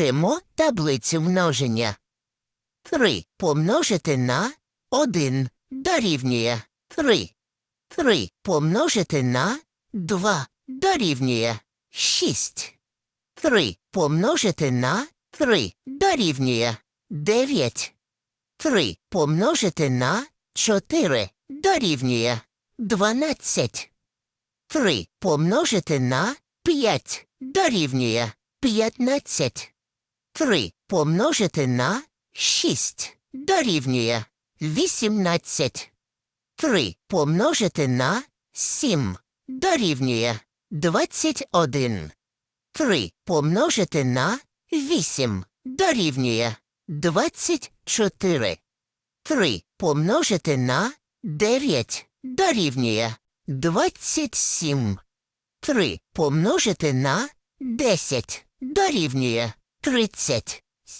Вивчимо таблицю множення. 3 помножити на 1 дорівнює 3. 3 помножити на 2 дорівнює 6. 3 помножити на 3 дорівнює 9. 3 помножити на 4 дорівнює 12. 3 помножити на 5 дорівнює 15. 3 помножити на 6 дорівнює 18. 3 помножити на 7 дорівнює 21. 3 помножити на 8 дорівнює 24. 3 помножити на 9 дорівнює 27. 3 помножити на 10 дорівнює Dritzet.